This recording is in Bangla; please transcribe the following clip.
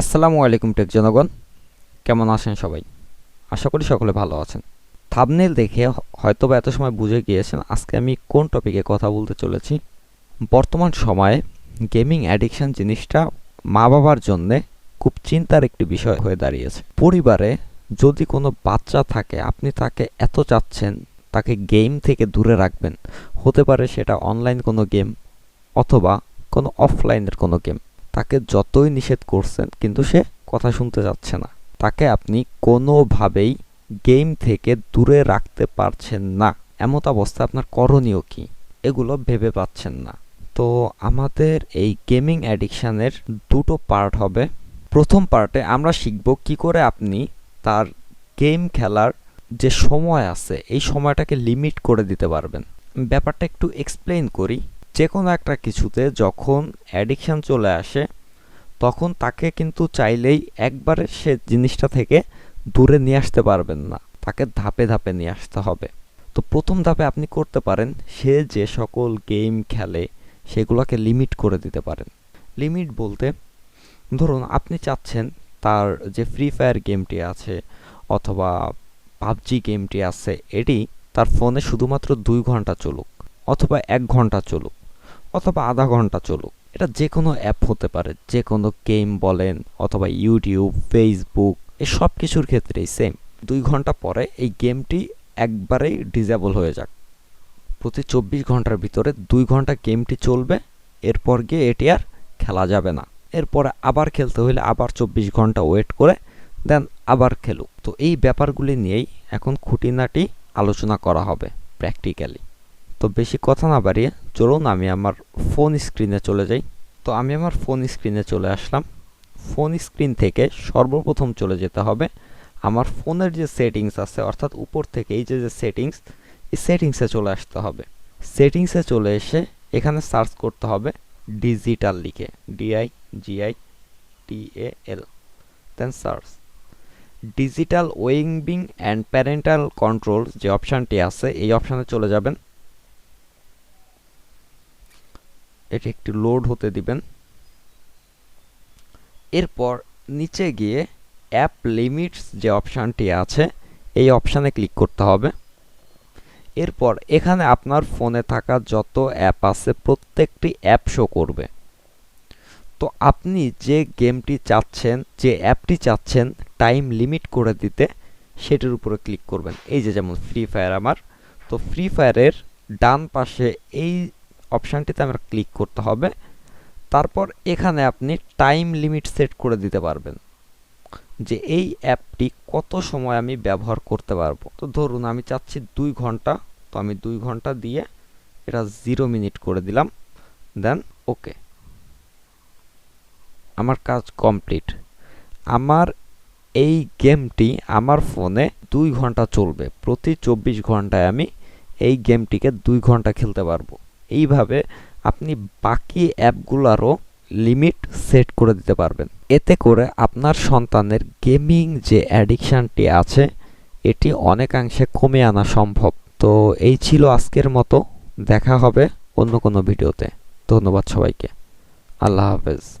আসসালামু আলাইকুম টেক জনগণ। কেমন আছেন সবাই? আশা করি সকলে ভালো আছেন। থাবনেল দেখে হয়তো বা এত সময় বুঝে গিয়েছেন আজকে আমি কোন টপিকে কথা বলতে চলেছি। বর্তমান সময়ে গেমিং অ্যাডিকশান জিনিসটা মা বাবার জন্যে খুব চিন্তার একটি বিষয় হয়ে দাঁড়িয়েছে। পরিবারে যদি কোনো বাচ্চা থাকে, আপনি তাকে এত চাচ্ছেন, তাকে গেম থেকে দূরে রাখবেন। হতে পারে সেটা অনলাইন কোনো গেম অথবা কোনো অফলাইনের কোনো গেম তাকে যতই নিষেধ করছেন, কিন্তু সে কথা শুনতে যাচ্ছে না। তাকে আপনি কোনোভাবেই গেম থেকে দূরে রাখতে পারছেন না। এমত অবস্থা আপনার করণীয় কি? এগুলো ভেবে পাচ্ছেন না। তো আমাদের এই গেমিং অ্যাডিকশানের দুটো পার্ট হবে। প্রথম পার্টে আমরা শিখব কি করে আপনি তার গেম খেলার যে সময় আছে, এই সময়টাকে লিমিট করে দিতে পারবেন। ব্যাপারটা একটু এক্সপ্লেইন করি। যে কোনো একটা কিছুতে যখন অ্যাডিকশান চলে আসে, তখন তাকে কিন্তু চাইলেই একবারে সে জিনিসটা থেকে দূরে নিয়ে আসতে পারবেন না। তাকে ধাপে ধাপে নিয়ে আসতে হবে। তো প্রথম ধাপে আপনি করতে পারেন, সে যে সকল গেম খেলে, সেগুলোকে লিমিট করে দিতে পারেন। লিমিট বলতে, ধরুন আপনি চাচ্ছেন তার যে ফ্রি ফায়ার গেমটি আছে, অথবা পাবজি গেমটি আছে, এটি তার ফোনে শুধুমাত্র দুই ঘণ্টা চলুক, অথবা এক ঘণ্টা চলুক। অথবা আধা ঘণ্টা চলুক। এটা যে কোনো অ্যাপ হতে পারে যে কোনো গেম বলেন অথবা ইউটিউব ফেসবুক এই সব কিছুর ক্ষেত্রেই সেম দুই ঘণ্টা পরে এই গেমটি একবারেই ডিজেবল হয়ে যাক। প্রতি চব্বিশ ঘণ্টার ভিতরে দুই ঘণ্টা গেমটি চলবে, এরপর গিয়ে এটি আর খেলা যাবে না। এরপরে আবার খেলতে হলে আবার চব্বিশ ঘণ্টা ওয়েট করে দেন আবার খেলুক। তো এই ব্যাপারগুলি নিয়েই এখন খুঁটিনাটি আলোচনা করা হবে প্র্যাকটিক্যালি তো বেশি কথা না বাড়িয়ে চলুন আমি আমার ফোন স্ক্রিনে চলে যাই। তো আমি আমার ফোন স্ক্রিনে চলে আসলাম। ফোন স্ক্রিন থেকে সর্বপ্রথম চলে যেতে হবে আমার ফোনের যে সেটিংস আছে, অর্থাৎ উপর থেকে এই যে যে সেটিংস এই সেটিংসে চলে আসতে হবে। সেটিংসে চলে এসে এখানে সার্চ করতে হবে ডিজিটাল লিখে D I G I T A L then search digital wellbeing and parental control যে অপশানটি আছে, এই অপশানে চলে যাবেন। এটি একটি লোড হতে দিবেন। এরপর নিচে গিয়ে অ্যাপ লিমিটস যে অপশানটি আছে, এই অপশানে ক্লিক করতে হবে। এরপর এখানে আপনার ফোনে থাকা যত অ্যাপ আছে, প্রত্যেকটি অ্যাপ শো করবে। তো আপনি যে গেমটি চাচ্ছেন, যে অ্যাপটি চাচ্ছেন টাইম লিমিট করে দিতে, সেটির উপরে ক্লিক করবেন। এই যে যেমন ফ্রি ফায়ার আমার, তো ফ্রি ফায়ারের ডান পাশে এই অপশানটিতে আমরা ক্লিক করতে হবে। তারপর এখানে আপনি টাইম লিমিট সেট করে দিতে পারবেন যে এই অ্যাপটি কত সময় আমি ব্যবহার করতে পারব। তো ধরুন আমি চাচ্ছি দুই ঘণ্টা, তো আমি দুই ঘণ্টা দিয়ে এটা জিরো মিনিট করে দিলাম, দেন ওকে। আমার কাজ কমপ্লিট। আমার এই গেমটি আমার ফোনে দুই ঘণ্টা চলবে। প্রতি চব্বিশ ঘন্টায় আমি এই গেমটিকে দুই ঘণ্টা খেলতে পারব। এইভাবে আপনি বাকি অ্যাপগুলোরও লিমিট সেট করে দিতে পারবেন। এতে করে আপনার সন্তানের গেমিং যে অ্যাডিকশানটি আছে, এটি অনেকাংশে কমে আনা সম্ভব। তো এই ছিল আজকের মতো। দেখা হবে অন্য কোনো ভিডিওতে। ধন্যবাদ সবাইকে। আল্লাহ হাফেজ।